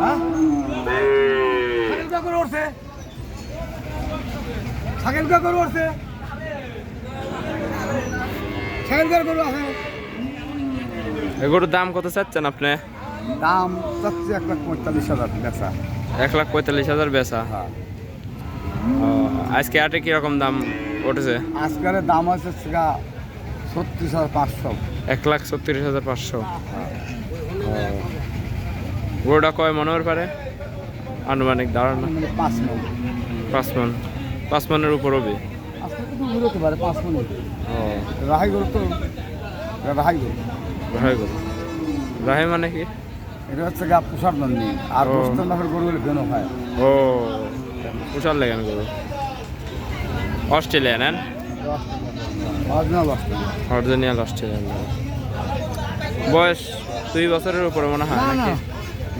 হ্যাঁ? ছাগল কা করে উঠছে। ছাগল কা করে আছে এগুলোর দাম কত চাচ্ছেন আপনি? দাম চাচ্ছি এক লাখ পঁয়তাল্লিশ হাজার বেচা। এক লাখ পঁয়তাল্লিশ হাজার বেচা? হ্যাঁ। আজকে আটে কীরকম দাম উঠেছে? আজকের দাম আছে ছত্রিশ হাজার পাঁচশো। এক লাখ ছত্রিশ হাজার পাঁচশো। গরুটা কয় মনে হতে পারে? আনুমানিক ধারণা? মানে পাঁচ মন। পাঁচ মন। পাঁচ মনের উপর হবে? আজকে পারে পাঁচ মন রাহাই গরু তো রাহাই গরু। রাহাই গরু। রাহাই মানে কি? এটা হচ্ছে গা পোষার জন্য আর ও। বস্তার নামের গরু হলে বেনো হয়। ও। কুশাল লেগেন গরু। অস্ট্রেলিয়ান হ্যাঁ? অরিজিনাল বস্তা অস্ট্রেলিয়ান। বয়স দুই বছরের উপরে মনে হয় নাকি?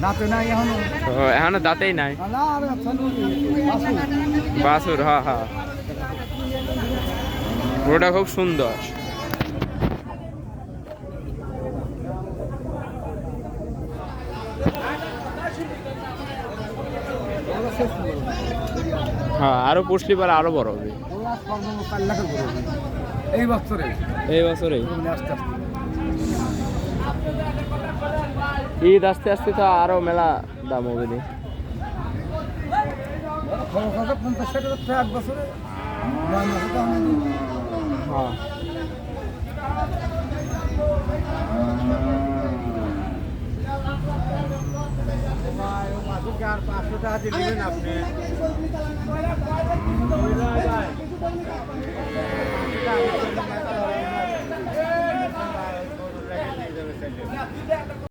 দাঁতে নাই এখনও? এখনও দাঁতেই নাই। আচ্ছা বাসু বাসুর। হ্যাঁ হ্যাঁ। গরুটা খুব সুন্দর। হ্যাঁ আরও পুষলি পরে আরও বড় হবে। এই বছরে? এই বছরেই মানে আস্তে আস্তে। ঈদ আস্তে আস্তে তো আরও মেলা দাম হবে আর পাঁচশো টাকা নেবেন আপনি